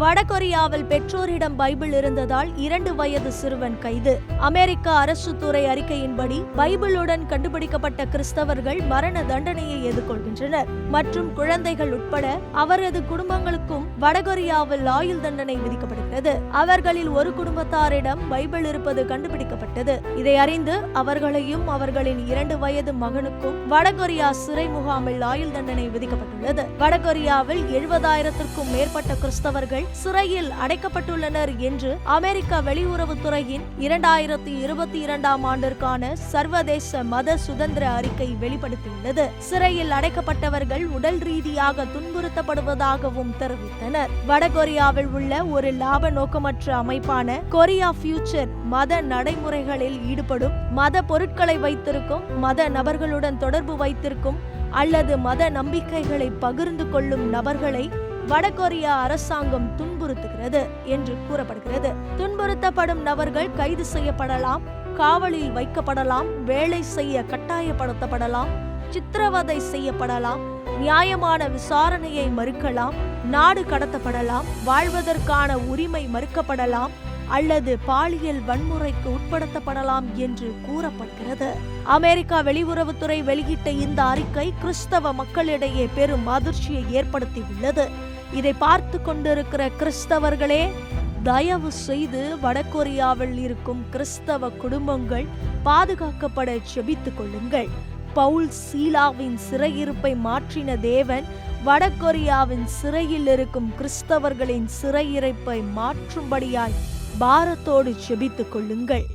வடகொரியாவில் பெற்றோரிடம் பைபிள் இருந்ததால் இரண்டு வயது சிறுவன் கைது. அமெரிக்க அரசு துறை அறிக்கையின்படி பைபிளுடன் கண்டுபிடிக்கப்பட்ட கிறிஸ்தவர்கள் மரண தண்டனையை எதிர்கொள்கின்றனர். மற்றும் குழந்தைகள் உட்பட அவரது குடும்பங்களுக்கும் வடகொரியாவில் ஆயுள் தண்டனை விதிக்கப்படுகிறது. அவர்களில் ஒரு குடும்பத்தாரிடம் பைபிள் இருப்பது கண்டுபிடிக்கப்பட்டது. இதை அறிந்து அவர்களையும் அவர்களின் இரண்டு வயது மகனுக்கும் வடகொரியா சிறை முகாமில் ஆயுள் தண்டனை விதிக்கப்பட்டுள்ளது. வடகொரியாவில் எழுபதாயிரத்திற்கும் மேற்பட்ட கிறிஸ்தவர்கள் சிறையில் அடைக்கப்பட்டுள்ளனர் என்று அமெரிக்க வெளியுறவுத்துறையின் இரண்டாயிரத்தி இருபத்தி இரண்டாம் ஆண்டிற்கான சர்வதேச மத சுதந்திர அறிக்கை வெளிப்படுத்தியுள்ளது. சிறையில் அடைக்கப்பட்டவர்கள் உடல் ரீதியாக துன்புறுத்தப்படுவதாகவும் தெரிவித்தனர். வடகொரியாவில் உள்ள ஒரு லாப நோக்கமற்ற அமைப்பான கொரியா ஃபியூச்சர் மத நடைமுறைகளில் ஈடுபடும் மத பொருட்களை வைத்திருக்கும் மத நபர்களுடன் தொடர்பு வைத்திருக்கும் அல்லது மத நம்பிக்கைகளை பகிர்ந்து கொள்ளும் நபர்களை வடகொரியா அரசாங்கம் துன்புறுத்துகிறது என்று கூறப்படுகிறது. துன்புறுத்தப்படும் நபர்கள் கைது செய்யப்படலாம் காவலில் வைக்கப்படலாம் வேலை செய்ய கட்டாயப்படுத்தப்படலாம் சித்திரவதை செய்யப்படலாம் நியாயமான விசாரணையை மறுக்கலாம் நாடு கடத்தப்படலாம் வாழ்வதற்கான உரிமை மறுக்கப்படலாம் அல்லது பாலியல் வன்முறைக்கு உட்படுத்தப்படலாம் என்று கூறப்படுகிறது. அமெரிக்கா வெளியுறவுத்துறை வெளியிட்ட இந்த அறிக்கை கிறிஸ்தவ மக்களிடையே பெரும் அதிர்ச்சியை ஏற்படுத்தியுள்ளது. இதை பார்த்து கொண்டிருக்கிற கிறிஸ்தவர்களே தயவு செய்து வடகொரியாவில் இருக்கும் கிறிஸ்தவ குடும்பங்கள் பாதுகாக்கப்பட செபித்துக் கொள்ளுங்கள். பவுல் சீலாவின் சிறையிருப்பை மாற்றின தேவன் வடகொரியாவின் சிறையில் இருக்கும் கிறிஸ்தவர்களின் சிறையிருப்பை மாற்றும்படியாய் பாரத்தோடு செபித்துக் கொள்ளுங்கள்.